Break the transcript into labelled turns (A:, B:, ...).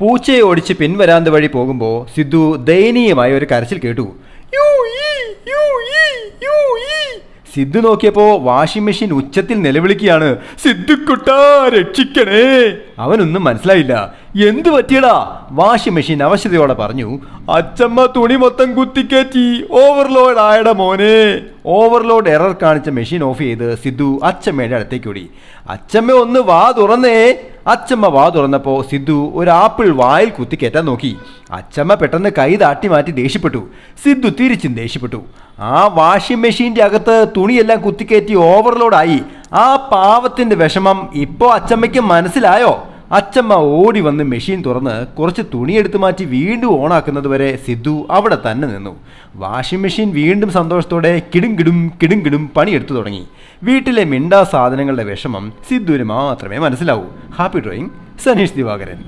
A: പൂച്ചയെ ഓടിച്ച് പിൻവരാന്ത വഴി പോകുമ്പോൾ സിദ്ധു ദയനീയമായ ഒരു കരച്ചിൽ കേട്ടു. സിദ്ധു നോക്കിയപ്പോ വാഷിംഗ് മെഷീൻ ഉച്ചത്തിൽ നിലവിളിക്കുകയാണ്. സിദ്ധുക്കുട്ടാ രക്ഷിക്കണേ. അവനൊന്നും മനസ്സിലായില്ല. എന്തു പറ്റിയടാ? വാഷിംഗ് മെഷീൻ അവശതയോടെ പറഞ്ഞു അച്ചമ്മ തുണി മൊത്തം കുത്തിക്കയറ്റി ഓവർലോഡ് ആയട മോനെ. ഓവർലോഡ് എറർ കാണിച്ച മെഷീൻ ഓഫ് ചെയ്ത് സിദ്ധു അച്ചമ്മയുടെ അടുത്തേക്ക് ഓടി. അച്ചമ്മ ഒന്ന് വാ തുറന്നേ. അച്ചമ്മ വാ തുറന്നപ്പോൾ സിദ്ധു ഒരു ആപ്പിൾ വായിൽ കുത്തിക്കയറ്റാൻ നോക്കി. അച്ചമ്മ പെട്ടെന്ന് കൈ താട്ടി മാറ്റി ദേഷ്യപ്പെട്ടു. സിദ്ധു തിരിച്ചും ദേഷ്യപ്പെട്ടു. ആ വാഷിംഗ് മെഷീന്റെ അകത്ത് തുണിയെല്ലാം കുത്തിക്കയറ്റി ഓവർലോഡായി ആ പാവത്തിന്റെ വിഷമം ഇപ്പോൾ അച്ചമ്മയ്ക്ക് മനസ്സിലായോ? അച്ചമ്മ ഓടി വന്ന് മെഷീൻ തുറന്ന് കുറച്ച് തുണിയെടുത്ത് മാറ്റി വീണ്ടും ഓണാക്കുന്നത് വരെ സിദ്ധു അവിടെ തന്നെ നിന്നു. വാഷിംഗ് മെഷീൻ വീണ്ടും സന്തോഷത്തോടെ കിടും കിടും കിടും കിടും പണിയെടുത്തു തുടങ്ങി. വീട്ടിലെ മിണ്ടാ സാധനങ്ങളുടെ വിഷമം സിദ്ധുവിന് മാത്രമേ മനസ്സിലാവൂ. Happy drawing Saneesh Divakaran.